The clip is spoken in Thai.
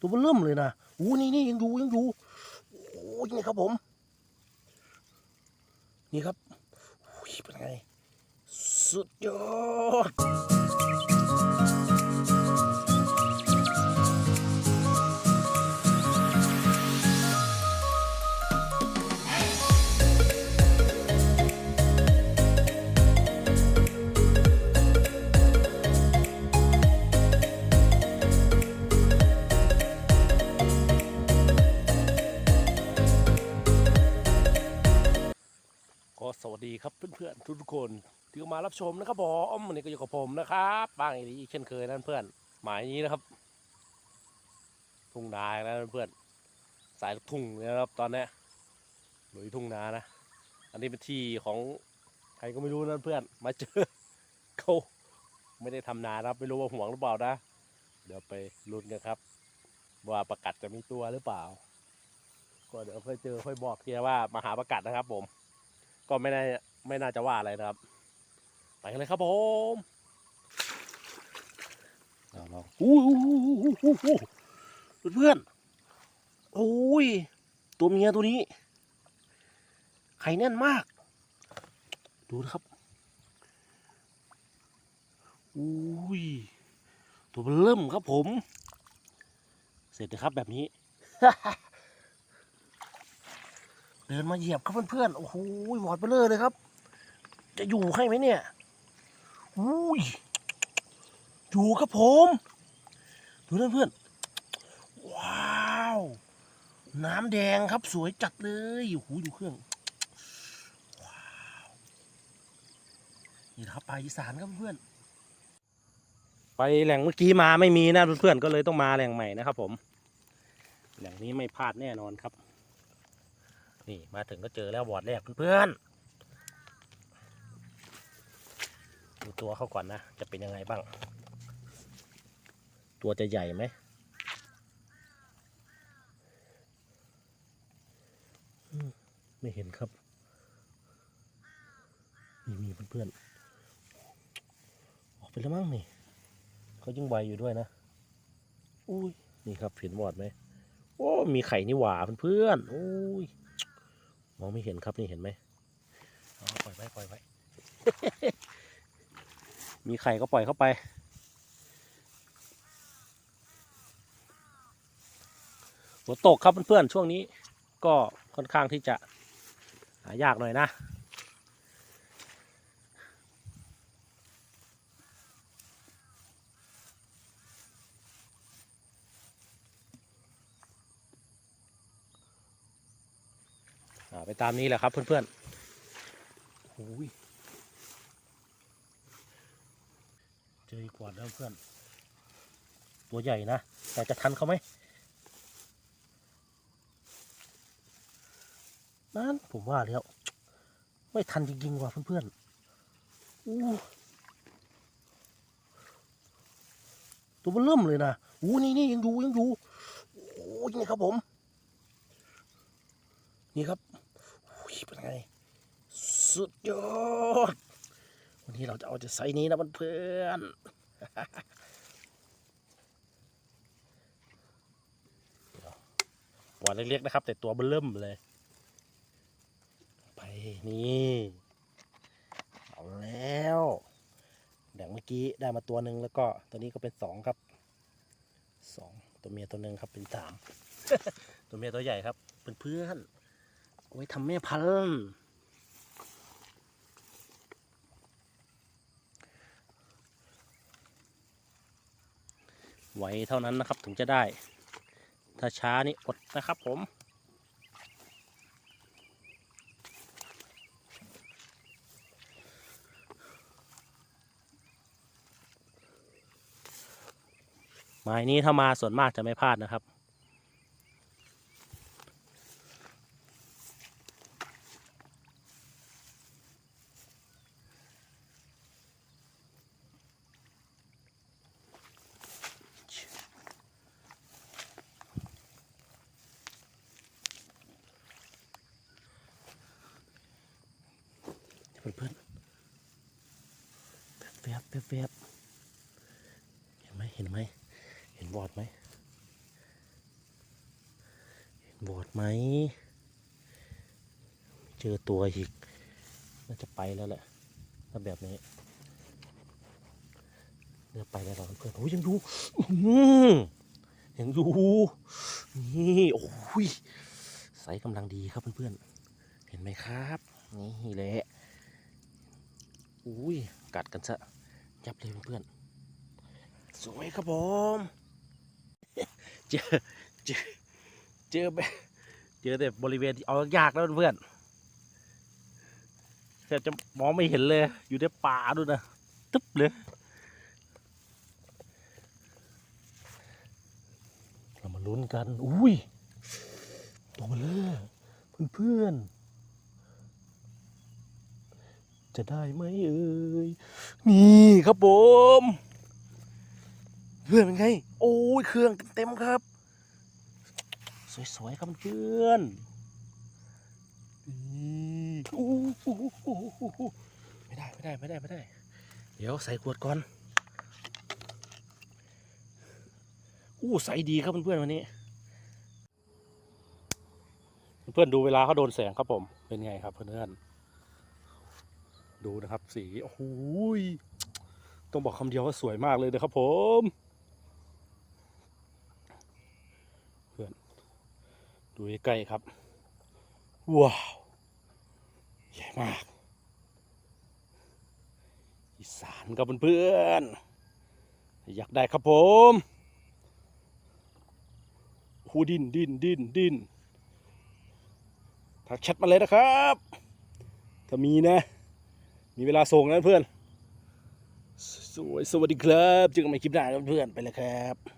ตัวมันเริ่มเลยนะอู้นี่นี่ยังอยู่ยังอยู่โอ้ยนี่ครับผม นี่ครับเป็นไง สุดยอด พื่อนๆทุกๆคนที่มารับชมนะครับผมวันนี้ก็อยู่กับผมนะครับบ้างอีกเช่นเคยนั่นเพื่อนหมายนี้นะครับ ทุ่งนาแล้วเพื่อนสายทุ่งนะครับตอนนี้หลุยทุ่งนานะ อันนี้เป็นที่ของใครก็ไม่รู้นั่นเพื่อน มาเจอเขาไม่ได้ทำนานครับไม่รู้ว่าห่วงหรือเปล่านะ เดี๋ยวไปลุ้นกันครับ ว่าประกัดจะมีตัวหรือเปล่า ก็เดี๋ยวค่อยเจอค่อยบอกเทียว่ามาหาประกัดนะครับผม ก็ไม่น่า ไม่น่าจะว่าอะไรนะครับ ไปกันเลยครับผมเราอู้เพื่อนๆโอ้ย ตัวเมียตัวนี้ ไข่แน่นมาก ดูนะครับอุ้ย ตัวเริ่มครับผม เสร็จนะครับแบบนี้ เดินมาเหยียบครับเพื่อนๆ โอ้โหหวอดไปเลยเลยครับ จะอยู่ให้ไหมเนี่ยอุ้ยอยู่ครับผม ดูนั่นเพื่อน ว้าว น้ำแดงครับสวยจัดเลยโอ้โหอยู่เครื่อง ว้าวนี่ครับปลาอีสานครับเพื่อน ไปแหล่งเมื่อกี้มาไม่มีนะเพื่อนก็เลยต้องมาแหล่งใหม่นะครับผม แหล่งนี้ไม่พลาดแน่นอนครับ นี่มาถึงก็เจอแล้วบอดแรกเพื่อนๆ ดูตัวเขาก่อนนะ จะเป็นยังไงบ้าง ตัวจะใหญ่ไหมไม่เห็นครับนี่มีเพื่อนๆออกไปแล้วมั้งนี่เขายังไวอยู่ด้วยนะอุ้ยนี่ครับเห็นบอดไหมโอ้มีไข่นี่หว่าเพื่อนๆโอ้ยมองไม่เห็นครับนี่เห็นไหมอ๋อปล่อยไว้ปล่อยไว้ มีไข่ก็ปล่อยเข้าไป ฝนตกครับเพื่อนๆ ช่วงนี้ก็ค่อนข้างที่จะหายากหน่อยนะ ไปตามนี้แหละครับเพื่อนๆ อ้ยเจออีกวาดแล้วเพื่อน ตัวใหญ่นะ แต่จะทันเขาไหมนั่นผมว่าแล้ว ไม่ทันจริงๆว่ะเพื่อนๆอู้ตัวมันเริ่มเลยนะอู้นี่นี่ยังอยู่ยังอยู่โอ้ยนี่ครับผม นี่ครับยเป็นไง สุดยอด วันนี้เราจะเอาจะไซส์นี้นะเพื่อนๆวันเล็กๆนะครับ แต่ตัวเบิ่มเลย ไปนี่ เอาแล้วอย่างเมื่อกี้ได้มาตัวหนึ่งแล้วก็ตัวนี้ก็เป็นสองครับสองตัวเมียตัวหนึ่งครับเป็นสามตัวเมียตัวใหญ่ครับเพื่อนๆโอ้ทำแม่พันธุ์ ไวเท่านั้นนะครับถึงจะได้ ถ้าช้านี่อดนะครับผมไม้นี้ถ้ามาส่วนมากจะไม่พลาดนะครับ เพื่อนเพื่อนแวบแวบแวบเห็นไหมเห็นไหมเห็นบอดไหมเห็นบอดไหมเจอตัวอีกน่าจะไปแล้วแหละถ้าแบบนี้เลือกไปแล้วเพื่อนโอ้ยยังดูอื้อหือยังดูนี่โอ้ยใสกำลังดีครับเพื่อนๆเห็นไหมครับ นี่แหละ อุ้ยกัดกันซะยับเลยเพื่อนสวยครับผมเจอเจอเจอแบบเจอแต่บริเวณที่เอายากแล้วเพื่อนแทบจะมองไม่เห็นเลย อยู่ในป่าด้วยนะตึ๊บเลยเรามาลุ้นกัน อุ้ยตัวมาเลยเพื่อนๆ จะได้ไหมเอ่ยนี่ครับผม เพื่อนเป็นไง โอ้ยเครื่องเต็มๆครับ สวยๆครับเพื่อนนี่อู้หูหูหูหูไม่ได้ไม่ได้ไม่ได้ไม่ได้ เดี๋ยวใส่ขวดก่อนอู้ใสดีครับเพื่อนๆวันนี้ เพื่อนดูเวลาเขาโดนแสงครับผม เป็นไงครับเพื่อนๆ ดูนะครับ สีโอ้โหต้องบอกคำเดียวว่าสวยมากเลยนะครับผมเพื่อนดูใกล้ครับ ว้าว ใหญ่มาก อีสานครับเพื่อนๆอยากได้ครับผมโอ้ดินดินดินดินทักแชทมาเลยนะครับ ถ้ามีนะ มีเวลาส่งนะเพื่อนสวยสวัสดีครับเจอกันใหม่คลิปหน้กับเพื่อนไปเลยครับ